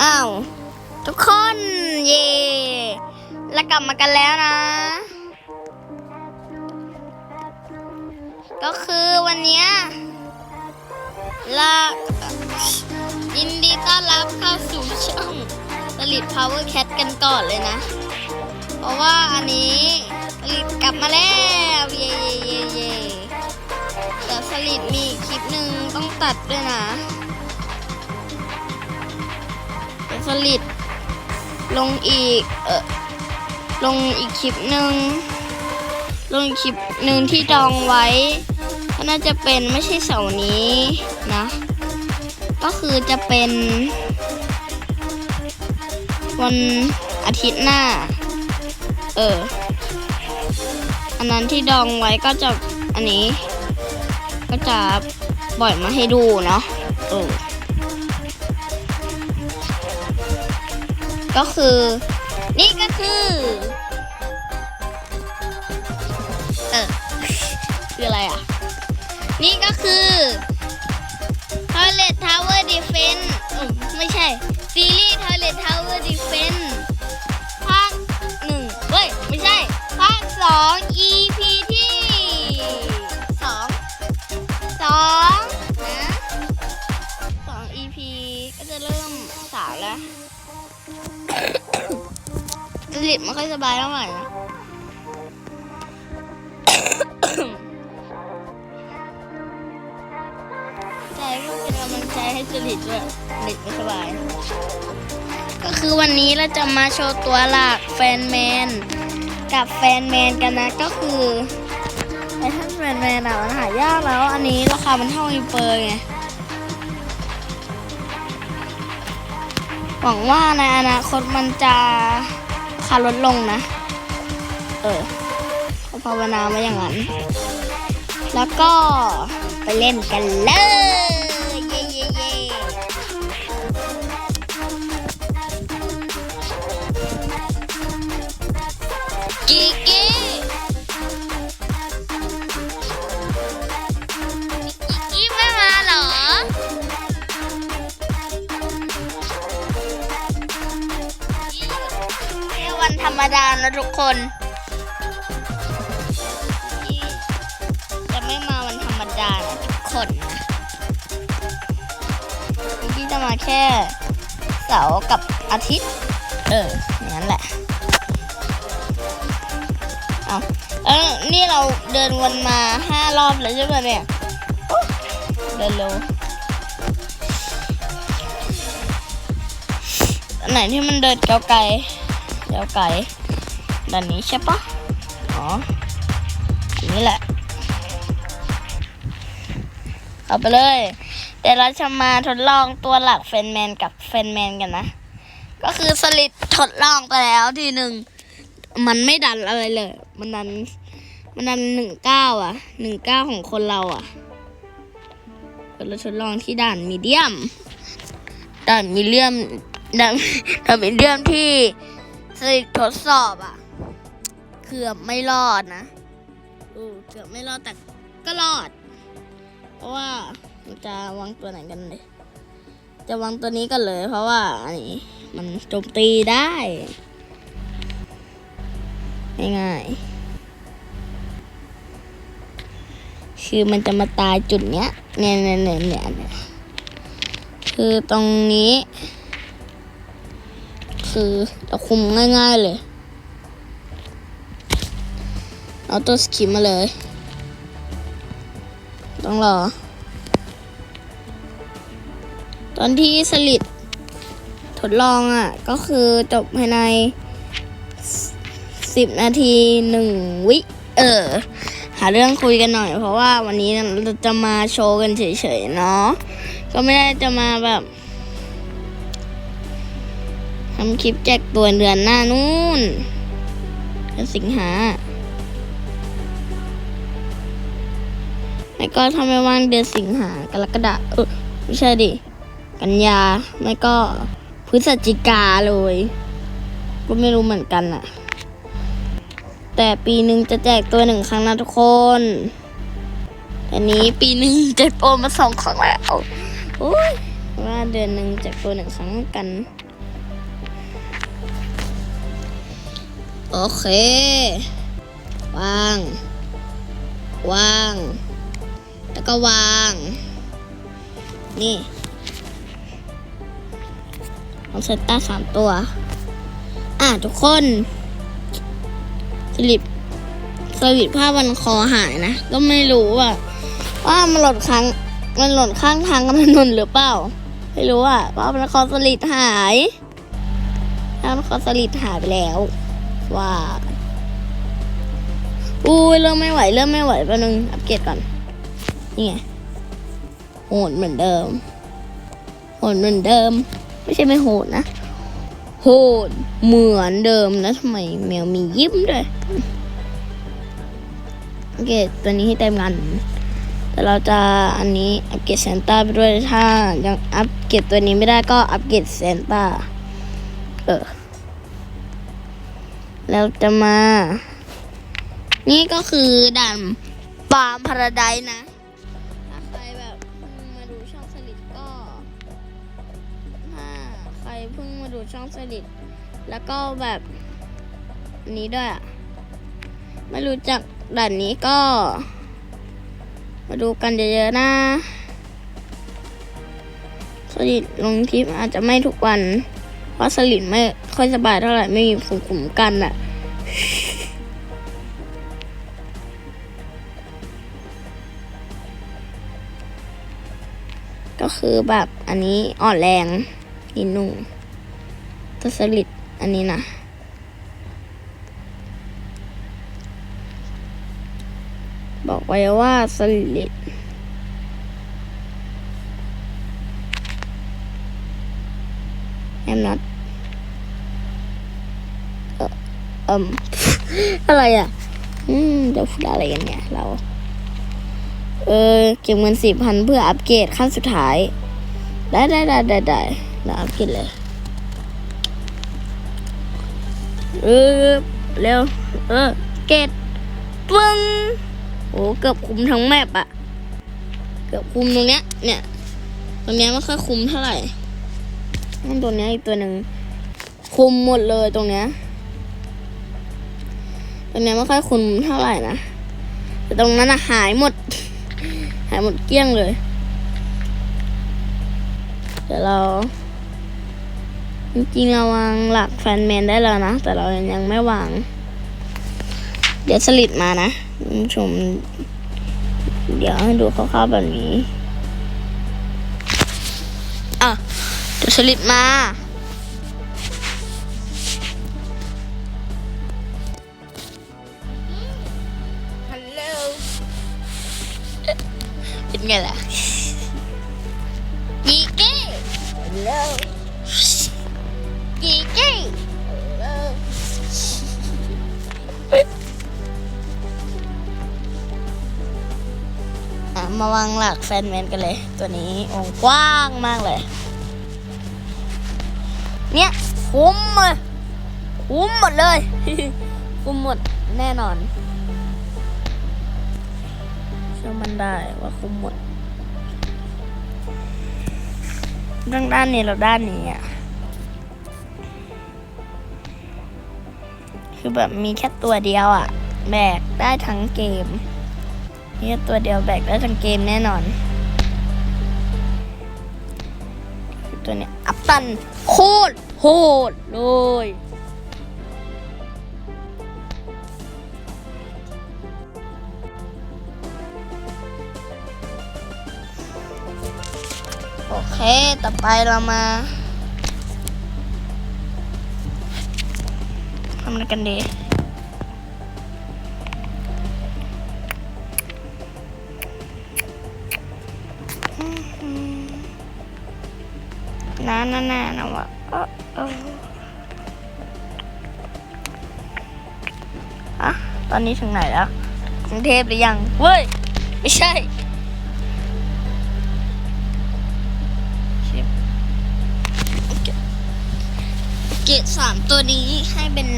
อ้าว ทุกคนเย่แล้วกลับมากันแล้วนะ ก็คือวันนี้ยเรายินดีต้อนรับเข้าสู่ช่องสลิด Power Cat กันก่อนเลยนะ เพราะว่าอันนี้สลิดกลับมาแล้ว เย่เย่เย่เย่แต่สลิดมีคลิปหนึ่งต้องตัดด้วยนะ สลิดลงอีกเออลงอีกคลิปหนึ่งลงอีกคลิปหนึ่งที่ดองไว้ก็น่าจะเป็นไม่ใช่เสาร์นี้นะ ก็คือจะเป็น วันอาทิตย์หน้า เออ อันนั้นที่ดองไว้ก็จะอันนี้ ก็จะปล่อยมาให้ดูเนาะเออ ก็คือ นี่ก็คือเออคืออะไรอะ นี่ก็คือ Toilet Tower Defense อืมไม่ใช่ ซีรีส์ Toilet Tower Defense ภาคหนึ่งเฮ้ย ไม่ใช่ ภาคสอง จริตไม่ค่อยสบายเท่าไหร่นะใจเพื่อเป็นกำลังใจให้จริตด้วยจริตไม่สบาย ก็คือวันนี้เราจะมาโชว์ตัวหลักแฟนแมน กับแฟนแมนกันนะก็คือไอ้ท่านแฟนแมนอะมันหายากแล้ว อันนี้ราคามันเท่าอีเปอร์ไงหวังว่าในอนาคตมันจะ คาลดลงนะ เออภาวนามาอย่างนั้น แล้วก็ไปเล่นกันเลย ดานะทุกคน จะไม่มาวันธรรมดานะทุกคนนะพี่จะมาแค่เสาร์กับอาทิตย์ เอออย่างนั้นแหละเอาเออนี่เราเดินวนมาห้ารอบแล้วใช่ไหมเนี่ยเดินเร็วไหนที่มันเดินเกาไกลเดี๋ยวไก่ ด้านนี้ใช่ปะอ๋ออย่างนี้แหละ เอาไปเลย เดี๋ยวเราจะมาทดลองตัวหลักเฟนแมนกับเฟนแมนกันนะ ก็คือสลิดทดลองไปแล้วทีหนึ่ง มันไม่ดันอะไรเลย มันดัน มันดันหนึ่งเก้าอะ หนึ่งเก้าของคนเราอะเราทดลองที่ด่านมีเดียม ด่านมีเดียมด่านด่านมีเดียมที่สลิดทดสอบอะ เกือบไม่รอดนะอือเกือบไม่รอดแต่ก็รอด เพราะว่ามันจะวางตัวไหนกันเลยจะวางตัวนี้กันเลย เพราะว่าอันนี้มันโจมตีได้ ง่ายๆคือมันจะมาตายจุดเนี้ยเนี่ยเนี่ยเนี่ยเนี่ยเนี่ยคือตรงนี้ คือเราคุมง่าย ๆเลย เอาตัวสกิมมาเลย ต้องรอ ตอนที่สลิดทดลองอะ ก็คือจบภายในสิบนาทีหนึ่งวิ เออ หาเรื่องคุยกันหน่อย เพราะว่าวันนี้เราจะมาโชว์กันเฉยๆเนาะก็ไม่ได้จะมาแบบทำคลิปแจกตัวเดือนหน้านู่นเดือนสิงหา ก็ทำไม่ว่างเดือนสิงหากรกฎาเออไม่ใช่ดิ กันยาไม่ก็พฤศจิกาเลย ก็ไม่รู้เหมือนกันอะแต่ปีหนึ่งจะแจกตัวหนึ่งครั้งนะทุกคนอันนี้ปีหนึ่งแจกตัวมาสองครั้งแล้วโอ้ยว่าเดือนหนึ่งแจกตัวหนึ่งครั้งกันโอเค ว่าง ว่าง แล้วก็วาง นี่เอาเซตตาสามตัว อะทุกคนสลิปสลิปผ้าวันคอหายนะ ก็ไม่รู้ว่าว่ามันหล่นค้างมันหล่นข้างทางกันถนนหรือเปล่า ไม่รู้อะว่ามันคอสลิดหายถ้ามันคอสลิดหายไปแล้ว ว่าอุ้ยเริ่มไม่ไหว เริ่มไม่ไหวแป๊บนึง อัปเกรดก่อน นี่ไงโหดเหมือนเดิม โหดเหมือนเดิม ไม่ใช่ไม่โหดนะ โหดเหมือนเดิมแล้วทำไมแมวมียิ้มด้วยอัปเกรดตัวนี้ให้เต็มกัน แต่เราจะอันนี้อัปเกรดเซนต้าไปด้วยถ้ายังอัปเกรดตัวนี้ไม่ได้ก็อัปเกรดเซนต้าเออแล้วจะมา นี่ก็คือด่านปามพาราไดนะ ดูช่องสลิดแล้วก็แบบนี้ด้วยอะไม่รู้จักด่านนี้ก็ มาดูกันเยอะๆนะสลิดลงคลิปอาจจะไม่ทุกวัน เพราะสลิดไม่ค่อยสบายเท่าไหร่ไม่มีภูมิคุ้มกันอะก็คือแบบอันนี้อ่อนแรงนิดหนุ่ง ตัวสลิดอันนี้นะบอกไว้ว่าสลิดแอมนัดเออเอิมอะไรอะ อืมเดี๋ยวพูดอะไรกันเนี่ย เรา เออ เก็บเงินสี่พันเพื่ออัปเกรดขั้นสุดท้าย ได้ได้ได้ได้ได้เราอัปเกรดเลย เออเร็ว เออ เกรดปึ้งโอ้เกือบคุมทั้งแมปอะเกือบคุมตรงเนี้ย เนี่ย ตรงเนี้ยไม่ค่อยคุมเท่าไหร่นั่นตัวเนี้ยอีกตัวหนึ่งคุมหมดเลยตรงเนี้ย ตรงเนี้ยไม่ค่อยคุมเท่าไหร่นะ แต่ตรงนั้นอะหายหมด หายหมดเกลี้ยงเลย เดี๋ยวเรา จริงๆเราวางหลักแฟนแมนได้แล้วนะ แต่เรายังไม่วาง เดี๋ยวสลิดมานะคุณผู้ชม เดี๋ยวให้ดูคร่าวๆแบบนี้ อะ เดี๋ยวสลิดมาฮัลโหลเป็นไงล่ะยีกี้ฮั มาวางหลักแฟนแมนกันเลย ตัวนี้องค์กว้างมากเลย เนี่ยคุ้มเลยคุ้มหมดเลย คุ้มหมดแน่นอนเชื่อมันได้ว่าคุ้มหมดเรื่องด้านนี้เราด้านนี้อะคือแบบมีแค่ตัวเดียวอะ แบกได้ทั้งเกม มีแค่ตัวเดียวแบกได้ทั้งเกมแน่นอน ตัวนี้อัพตันโคตรโหดเลยโอเค ต่อไปเรามาทำอะไรกันดี นานานานะวะเออเอออะตอนนี้ถึงไหนแล้วกรุงเทพหรือยังเว้ยไม่ใช่เกรดสามตัวนี้ให้เป็น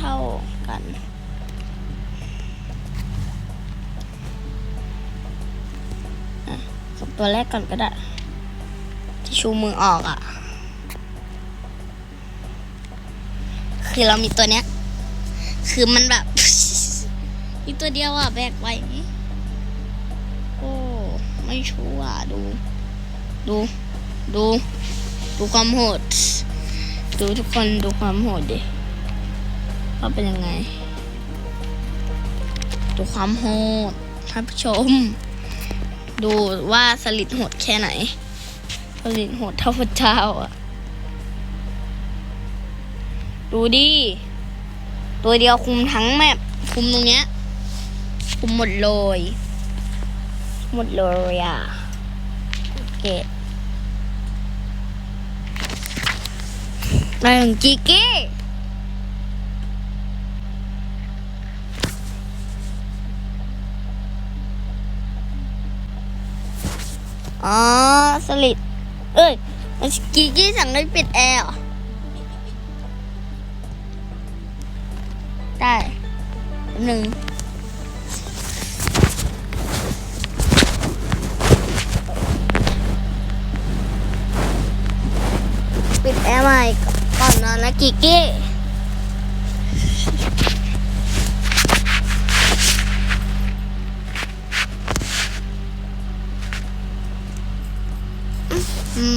เท่าๆกันอะกับตัวแรกก่อนก็ได้ ชูมือออกอะ คือเรามีตัวเนี้ย คือมันแบบอีตัวเดียวอะ แบกไว้ โอ้ ไม่ชัวร์ดู ดู ดู ดูความโหด ดูทุกคนดูความโหดดิว่าเป็นยังไง ดูความโหดท่านผู้ชม ดูว่าสลิดโหดแค่ไหน สลิดโหดเท่าพระเจ้าอะ ดูดิ ตัวเดียวคุมทั้งแมปคุมตรงเนี้ย คุมหมดเลย หมดเลยอะเกตได้ของจิกี้อ๋อสลิด อ้ยกิกกี้สั่งให้ปิดแอร์ได้หนึ่งปิดแอร์ใหม่ก่อนนอนนะกิกกี้ อื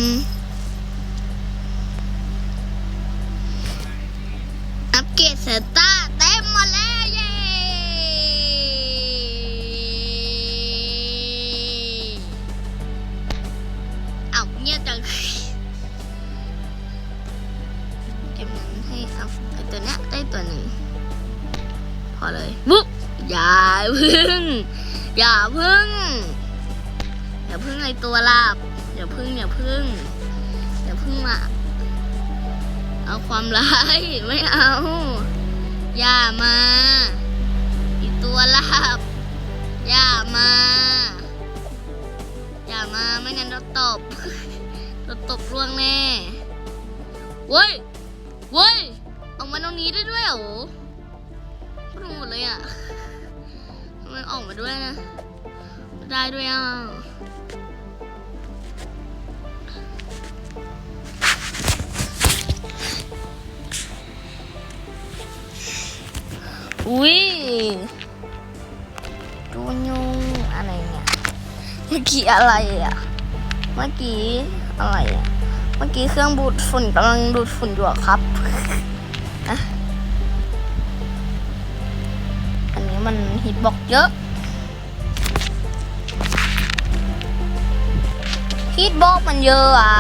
อกี้อะไรอะ เมื่อกี้อะไรอะ เมื่อกี้เครื่องดูดฝุ่นกำลังดูดฝุ่นอยู่อะครับอะอันนี้มันฮิตบอกเยอะฮิตบอกมันเยอะอะ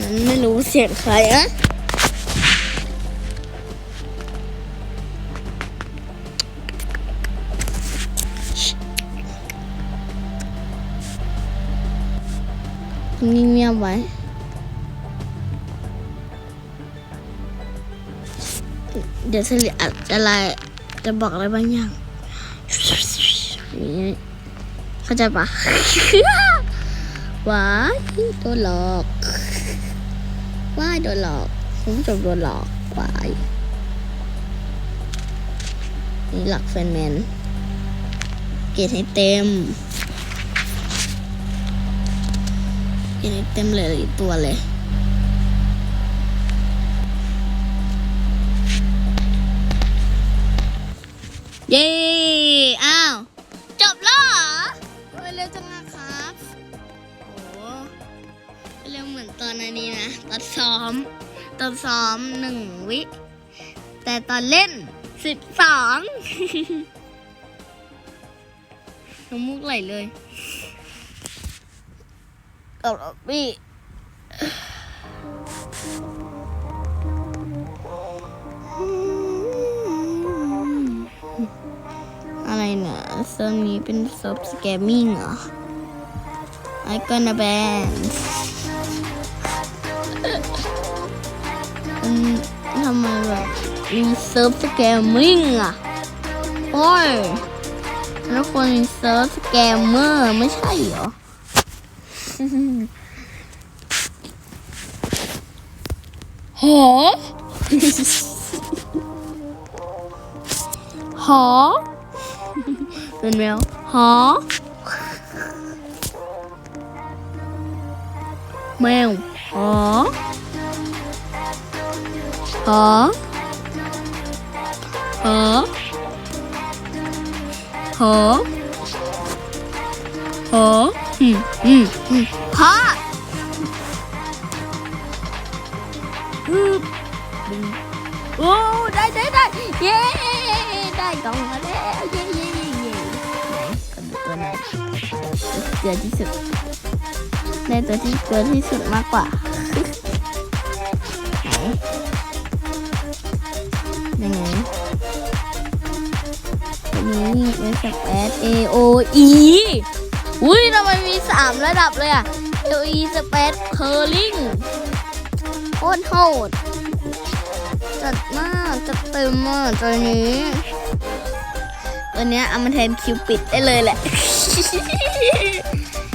นั้นไม่รู้เสียงใครอะ เงียบไว้ เดี๋ยวสลิดอาจะอะไรจะบอกอะไรบางอย่างเข้าใจปะว้ายโดนหลอกว้ายโดนหลอกคุณผู้ชมโดนหลอกว้ายนี่หลักแฟนแมน เกตให้เต็ม เกเต็มเลยอีกตัวเลยเย้ อ้าว จบแล้วเหรอเร็วจังอะครับโอ้เร็วเหมือนตอนนนี้นะ ตอนซ้อม ตอนซ้อมหนึ่งวิ แต่ตอนเล่นสิบสองน้ำมูกไหลเลย เอาละพี่อะไรเนี่ยเซิร์ฟนี้เป็นเซิร์ฟสแกมมิ่งเหรอ I gonna ban อืมทำไมแบบมีเซิร์ฟสแกมมิ่งอะ โอ้ยแล้วคนมีเซิร์ฟสแกมเมอร์ไม่ใช่เหรอ หอหอเป็นแมวห อืมอืมอืมพ่อฮึบดึงโอ้ได้ได้ได้เย้ได้กล่องมาแล้วเย้เย้เย้เย้ไหนกดตัวไหนเกลือที่สุดในตัวที่เกินที่สุดมากกว่าไหนยังไงตัวนี้เป็นสแปด A O E อุ้ยทำไมมีสามระดับเลยอะ A O E สเปซเคอร์ลิงโคตรโหด จัดมากจัดเต็มมากตัวนี้ตัวเนี้ยเอามาแทนคิวปิดได้เลยแหละ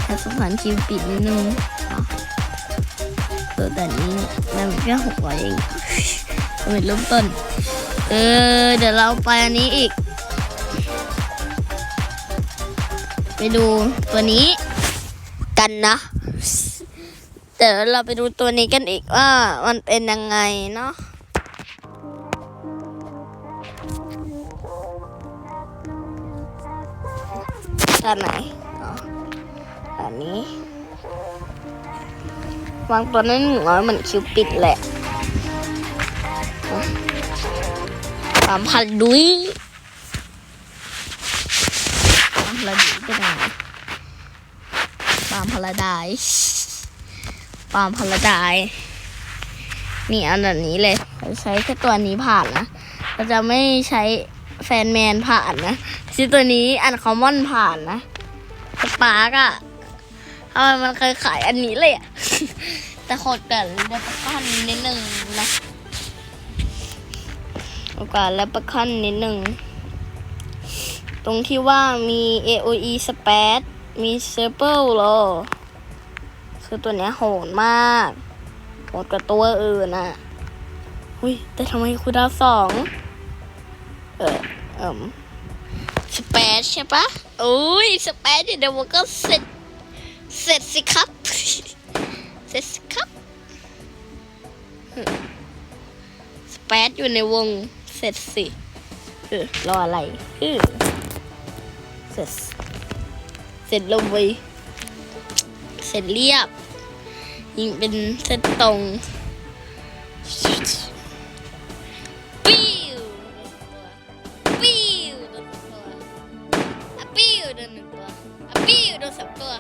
ถ้าสงสารคิวปิดนิดนึงตัวแต่นี้ได้แค่หกร้อยเองเป็นเริ่มต้น เออ เดี๋ยวเราไปอันนี้อีก ไปดูตัวนี้กันนะ เดี๋ยวเราไปดูตัวนี้กันอีกว่ามันเป็นยังไงเนาะด้านไหนอันนี้ วางตัวนั้นหนึ่งร้อยเหมือนคิวปิดแหละสามพันดุยสามพันดุย เป็นยังไงปาล์มพลาไดปาล์มพลาไดนี่อันแบบนี้เลยเราใช้แค่ตัวนี้ผ่านนะเราจะไม่ใช้แฟนแมนผ่านนะชื่อตัวนี้อันคอมมอนผ่านนะสปาร์กอะทำไมมันเคยขายอันนี้เลยอะแต่โคตรกันเดปคอนนิดนึงนะโอกาสและประคันนิดนึง ตรงที่ว่ามี AOE Spat มี s e r p l e โลคือตัวเนี้ยโหดมากโหดกว่าตัวอื่นอะอุ้ยแต่ทำไมคุณดาวสองเออเอ่มสเปซใช่ปะโอ้ยสเปซเดี๋ยวมันก็เสร็จ เสร็จสิครับ เสร็จสิครับสเปซอยู่ในวงเสร็จสิเออรออะไรเออ เสร็จ เสร็จลงไปเสร็จเรียบ ยิงเป็นเส้นตรงปิ้วปิ้วโดนตัวอะปิ้วโดนหนึ่งตัวอะปิ้วโดนสองตัว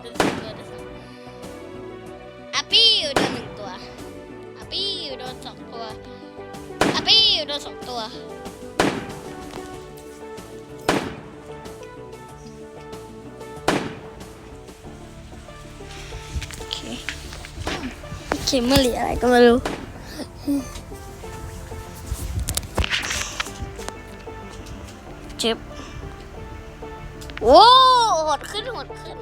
โดนสองตัวโดนสองอะปิ้วโดนหนึ่งตัวอะปิ้วโดนสองตัวอะปิ้วโดนสองตัว คมเมอรี่อะไรก็ไม่รู้เจ็บโอ้หดขึ้นหดขึ้น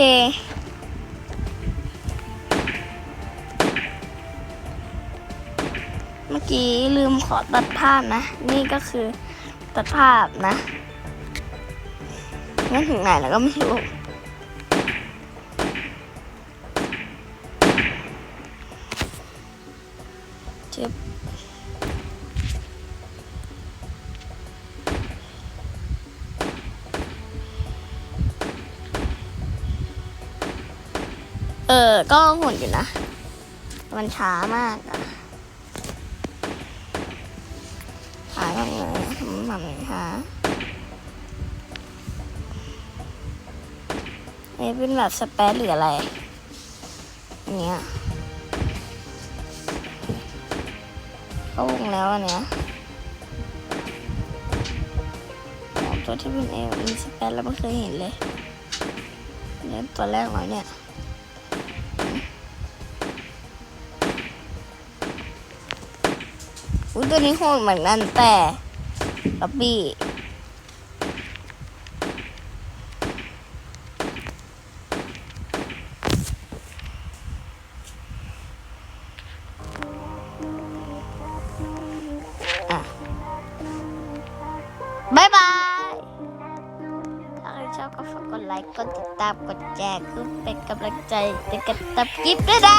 เคมื่อกี้ลืมขอตัดภาพนะ นี่ก็คือตัดภาพนะงั้นถึงไหนแล้วก็ไม่รู้ เออ ก็หุ่นอยู่นะ มันช้ามากอะหายไปไหนหมันช้าเอ้เป็นแบบสเปซหรืออะไร อันเนี้ยเข้าวงแล้วอันเนี้ยสองตัวที่เป็นเอลอินสแปนแล้วไม่เคยเห็นเลยเนี่ยตัวแรกเรอเนี่ย อุ้ยตัวนี้โหดเหมือนกันแต่ล็อบบี้อะบายบาย ถ้าใครชอบก็ฝากกดไลค์ กดติดตาม กดแชร์คือเป็นกำลังใจในการทำคลิปด้วยนะ